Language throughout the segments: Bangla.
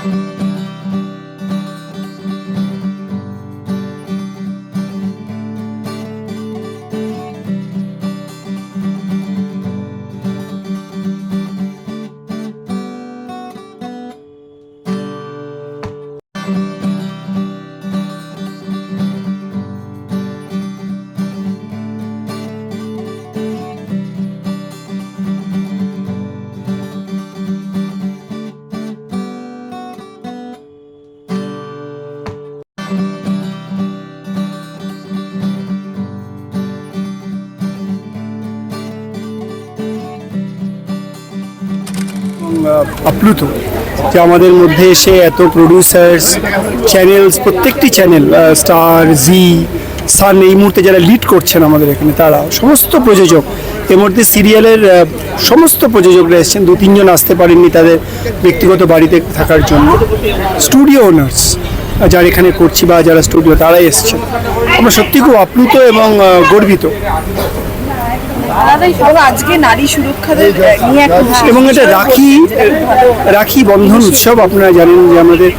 এবং, আহ, আপ্লুত যে আমাদের মধ্যে এসে এত প্রডিউসার্স চ্যানেলস প্রত্যেকটি চ্যানেল স্টার জি সান এই মুহূর্তে যারা লিড করছেন আমাদের এখানে, তারা, সমস্ত প্রযোজক এর মধ্যে সিরিয়ালের সমস্ত প্রযোজকরা এসেছেন দু তিনজন আসতে পারেননি তাদের ব্যক্তিগত বাড়িতে থাকার জন্য। স্টুডিও ওনার্স যারা এখানে করছি বা যারা স্টুডিও তারাই এসেছেন আমরা সত্যি খুব আপ্লুত এবং গর্বিত। আজকে নারী এবং এটা রাখি রাখি বন্ধন উৎসব আপনারা জানেন যে আমাদের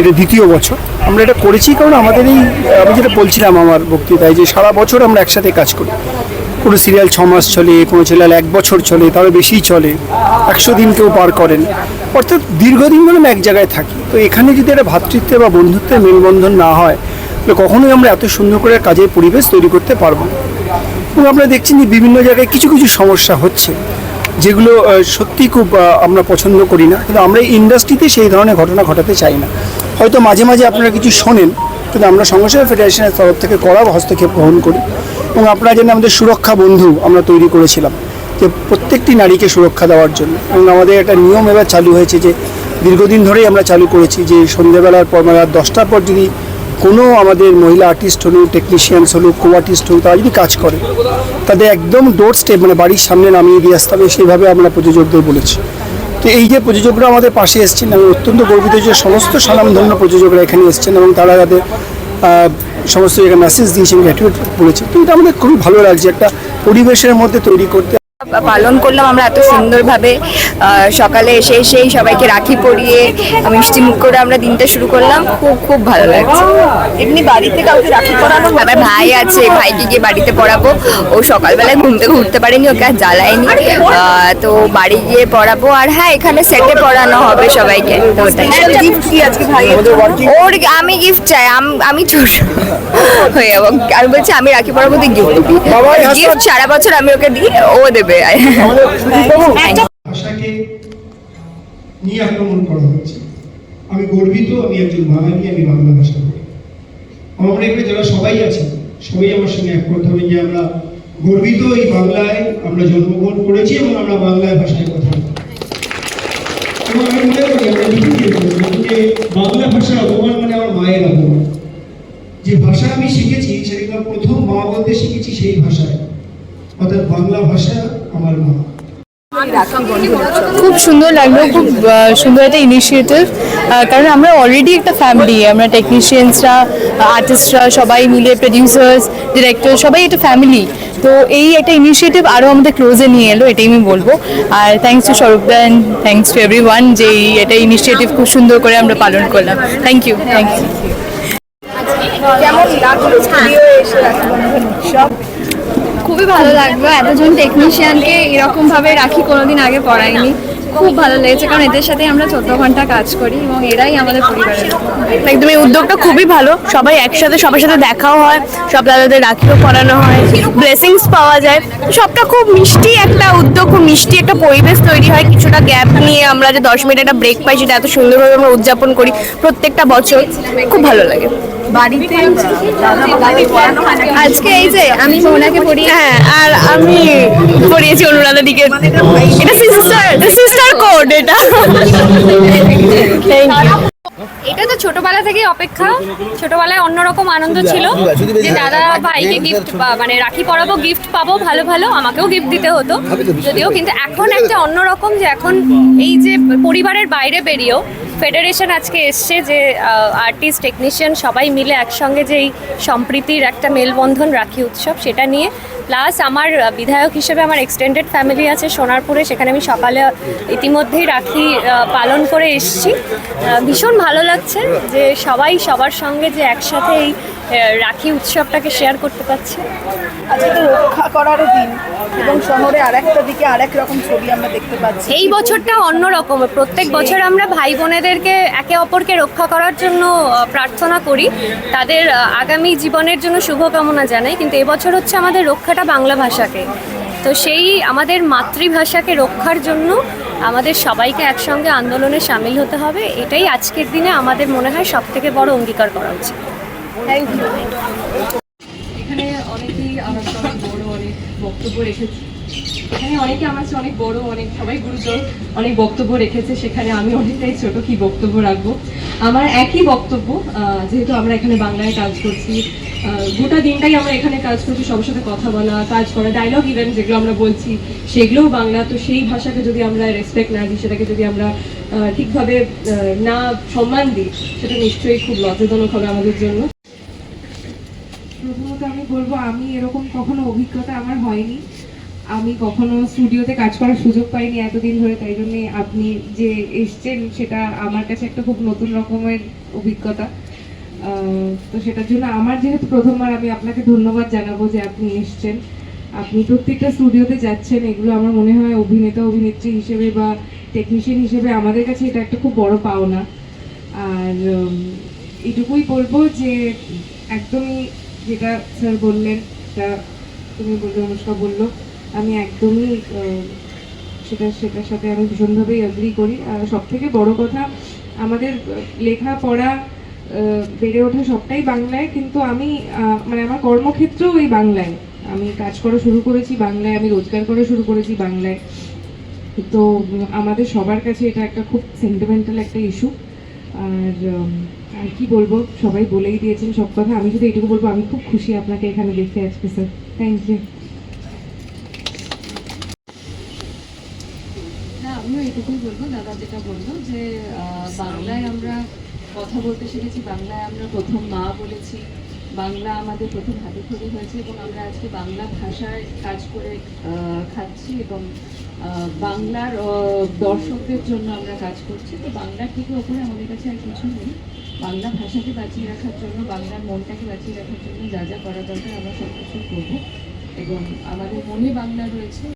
এটা দ্বিতীয় বছর। আমরা এটা করেছি কারণ আমাদের এই আমি যেটা বলছিলাম আমার বক্তৃতায় যে সারা বছর আমরা একসাথে কাজ করি। কোনো সিরিয়াল ছ মাস চলে, কোনো সিরিয়াল এক বছর চলে, তারও বেশি চলে, একশো দিন কেউ পার করেন। অর্থাৎ দীর্ঘদিন ধরে এক জায়গায় থাকি। তো এখানে যদি একটা ভ্রাতৃত্বে বা বন্ধুত্বের মেলবন্ধন না হয়, তাহলে কখনোই আমরা এত সুন্দর করে কাজের পরিবেশ তৈরি করতে পারব এবং আপনারা দেখছেন যে বিভিন্ন জায়গায় কিছু কিছু সমস্যা হচ্ছে, যেগুলো সত্যি খুব আমরা পছন্দ করি না। কিন্তু আমরা ইন্ডাস্ট্রিতে সেই ধরনের ঘটনা ঘটাতে চাই না। হয়তো মাঝে মাঝে আপনারা কিছু শোনেন, কিন্তু আমরা সঙ্গে ফেডারেশনের তরফ থেকে কড়া হস্তক্ষেপ গ্রহণ করি। এবং আপনারা জানেন আমাদের সুরক্ষা বন্ধু আমরা তৈরি করেছিলাম, যে প্রত্যেকটি নারীকে সুরক্ষা দেওয়ার জন্য। এবং আমাদের একটা নিয়ম এবার চালু হয়েছে যে দীর্ঘদিন ধরেই আমরা চালু করেছি যে সন্ধ্যেবেলার পর মানে রাত দশটার পর যদি কোনো আমাদের মহিলা আর্টিস্ট হলুক টেকনিশিয়ানস হলুক কো আর্টিস্ট হলুক তারা যদি কাজ করে, তাদের একদম ডোর স্টেপ মানে বাড়ির সামনে নামিয়ে দিয়ে আসতে হবে, সেইভাবে আমরা প্রযোজকদের বলেছি। তো এই যে প্রযোজকরা আমাদের পাশে এসেছেন, আমি অত্যন্ত গর্বিত যে সমস্ত স্বনামধন্য প্রযোজকরা এখানে এসেছেন এবং তারা তাদের সমস্ত জায়গায় মেসেজ দিয়েছেন আমি বলেছে তো আমাদের খুবই ভালো লাগছে। একটা পরিবেশের মধ্যে তৈরি করতে পালন করলাম আমরা এত সুন্দরভাবে সকালে এসে এসেই সবাইকে রাখি পরিয়ে মিষ্টি মুখ করে আমরা দিনটা শুরু করলাম। খুব খুব ভালো লাগছে। এমনি বাড়িতে কাউকে রাখি পরানো আমার ভাই আছে ভাইকে গিয়ে বাড়িতে পড়াবো ও সকালবেলায় ঘুম থেকে উঠতে পারেনি ওকে আর জ্বালায়নি। আহ, তো বাড়ি গিয়ে পড়াবো আর হ্যাঁ এখানে সেটে পড়ানো হবে সবাইকে। তো ওটাই। গিফট কি আজকে ভাই? ওর আমি গিফট চাই আমি ছোট হয়ে যাব। আমি বলছি আমি রাখি পরাবো তুই গিফট গিফট সারা বছর আমি ওকে দিই ও দেবে। ভাষাকে নিয়ে আক্রমণ করা হচ্ছে আমি গর্বিত আমি একজন বাঙালি আমি বাংলা ভাষা বলি। আমার মনে করি যারা সবাই আছেন সবাই আমার সঙ্গে একমত হবে যে আমরা গর্বিত এই বাংলায় আমরা জন্মগ্রহণ করেছি এবং আমরা বাংলায় ভাষায় কথা বলি এবং আমি মনে করি আমরা যে বাংলা ভাষার অপমান মানে আমার মায়ের অপমান। যে ভাষা আমি শিখেছি সেটা প্রথম মা বলতে শিখেছি সেই ভাষায়। অর্থাৎ বাংলা ভাষা আমার মা খুব সুন্দর লাগল, খুব সুন্দর একটা ইনিশিয়েটিভ কারণ আমরা অলরেডি একটা ফ্যামিলি আমরা টেকনিশিয়ানসরা আর্টিস্টরা সবাই মিলে প্রডিউসার্স ডিরেক্টর সবাই একটা ফ্যামিলি তো এই একটা ইনিশিয়েটিভ আরও আমাদের ক্লোজে নিয়ে এলো, এটাই আমি বলব। আর thanks to Swarup then thanks to every যে এই এটা ইনিশিয়েটিভ খুব সুন্দর করে আমরা পালন করলাম। থ্যাংক ইউ থ্যাংক ইউ খুব খুবই ভালো লাগল। এতজন টেকনিশিয়ানকে এরকম ভাবে রাখি কোনোদিন আগে পড়াইনি। খুব ভালো লেগেছে, কারণ এদের সাথে আমরা চোদ্দ ঘণ্টা কাজ করি এবং এরাই আমাদের পরিবারের একদম এই উদ্যোগটা খুবই ভালো। সবাই একসাথে, সবার সাথে দেখাও হয়, সব দাদাদের রাখিও পরানো হয় ব্লেসিংস পাওয়া যায়। সবটা খুব মিষ্টি একটা উদ্যোগ, খুব মিষ্টি একটা পরিবেশ তৈরি হয়। কিছুটা গ্যাপ নিয়ে আমরা যে দশ মিনিট একটা ব্রেক পাই, সেটা এত সুন্দরভাবে আমরা উদযাপন করি প্রত্যেকটা বছর। খুব ভালো লাগে। বাড়িতে আজকে এই যে আমি মোহনাকে পড়ি হ্যাঁ আর আমি পড়িয়েছি অনুরাধাদিকে এটা সিস্টার সিস্টার কোড এটা। এটা তো ছোটবেলা থেকেই অপেক্ষা। ছোটবেলায় অন্যরকম আনন্দ ছিল যে দাদা ভাইকে গিফট মানে রাখি পরাবো গিফট পাবো ভালো ভালো আমাকেও গিফট দিতে হতো। যদিও কিন্তু এখন একটা অন্যরকম যে এখন এই যে পরিবারের বাইরে বেরিয়েও ফেডারেশন আজকে এসছে যে আর্টিস্ট টেকনিশিয়ান সবাই মিলে একসঙ্গে যেই সম্প্রীতির একটা মেলবন্ধন রাখি উৎসব সেটা নিয়ে। প্লাস আমার বিধায়ক হিসেবে আমার এক্সটেন্ডেড ফ্যামিলি আছে সোনারপুরে, সেখানে আমি সকালে ইতিমধ্যেই রাখি পালন করে এসছি। ভীষণ ভালো লাগছে যে সবাই সবার সঙ্গে যে একসাথে এই রাখি উৎসবটাকে শেয়ার করতে পারছে। আজকে তো রক্ষা করারও দিন এবং শহরে আরেকটা দিকে আরেক রকম ছবি আমরা দেখতে পাচ্ছি। এই বছরটা অন্যরকম প্রত্যেক বছর আমরা ভাই বোনেদেরকে একে অপরকে রক্ষা করার জন্য প্রার্থনা করি। তাদের আগামী জীবনের জন্য শুভকামনা জানাই। কিন্তু এবছর হচ্ছে আমাদের রক্ষাটা বাংলা ভাষাকে। তো সেই আমাদের মাতৃভাষাকে রক্ষার জন্য আমাদের সবাইকে একসঙ্গে আন্দোলনে সামিল হতে হবে। এটাই আজকের দিনে আমাদের মনে হয় সব থেকে বড় অঙ্গীকার করা উচিত। এখানে অনেকেই অনেক বড়, অনেক বক্তব্য রেখেছে। এখানে অনেকে আমার চেয়ে অনেক বড়, অনেক সবাই গুরুজন অনেক বক্তব্য রেখেছে। সেখানে আমি অনেকটাই ছোট কি বক্তব্য রাখব। আমার একই বক্তব্য যেহেতু আমরা এখানে বাংলায় কাজ করছি গোটা দিনটাই আমরা এখানে কাজ করছি, সবার সাথে কথা বলা, কাজ করা ডায়লগ ইভেন্ট যেগুলো আমরা বলছি, সেগুলোও বাংলা। তো সেই ভাষাকে যদি আমরা রেসপেক্ট না দিই, সেটাকে যদি আমরা ঠিকভাবে না সম্মান দিই, সেটা নিশ্চয়ই খুব লজ্জাজনক হবে আমাদের জন্য। প্রথমত আমি বলব, আমি এরকম কখনো অভিজ্ঞতা আমার হয়নি। আমি কখনো স্টুডিওতে কাজ করার সুযোগ পাইনি এতদিন ধরে, তাই জন্য আপনি যে এসছেন সেটা আমার কাছে একটা খুব নতুন রকমের অভিজ্ঞতা। তো সেটার জন্য আমার যেহেতু প্রথমবার, আমি আপনাকে ধন্যবাদ জানাব যে আপনি এসছেন। আপনি প্রত্যেকটা স্টুডিওতে যাচ্ছেন, এগুলো আমার মনে হয় অভিনেতা, অভিনেত্রী হিসেবে বা টেকনিশিয়ান হিসেবে আমাদের কাছে এটা একটা খুব বড় পাওনা। আর এটুকুই বলব যে একদমই যেটা স্যার বললেন এটা তুমি বললে অনুষ্কা বলল আমি একদমই সেটা সেটার সাথে আমি ভীষণভাবেই অ্যাগ্রি করি। আর সব থেকে বড় কথা আমাদের আহ, লেখাপড়া আহ, বেড়ে ওঠা সবটাই বাংলায় কিন্তু আমি মানে আমার কর্মক্ষেত্রেও এই বাংলায়। আমি কাজ করা শুরু করেছি বাংলায় আমি রোজগার করা শুরু করেছি বাংলায়। তো আমাদের সবার কাছে এটা একটা খুব সেন্টিমেন্টাল একটা ইস্যু আর আর কি বলব? সবাই বলেই দিয়েছেন সব কথা। আমি শুধু এটুকু বলব, আমি খুব খুশি আপনাকে এখানে দেখতে আজকে, স্যার। থ্যাংক ইউ আমিও এটুকুই বলব। দাদা যেটা বলল যে বাংলায় আমরা কথা বলতে শিখেছি, বাংলায় আমরা প্রথম মা বলেছি। বাংলা আমাদের প্রথম হাতে খড়ি হয়েছে এবং আমরা আজকে বাংলা ভাষায় কাজ করে খাচ্ছি এবং বাংলার দর্শকদের জন্য আমরা কাজ করছি। তো বাংলার থেকে ওপরে আমাদের কাছে আর কিছু নেই। বাংলা ভাষাকে বাঁচিয়ে রাখার জন্য, বাংলার মনটাকে বাঁচিয়ে রাখার জন্য যা যা করা দরকার আমরা সব কিছু করব। এবং আমাদের মনে বাংলা রয়েছে।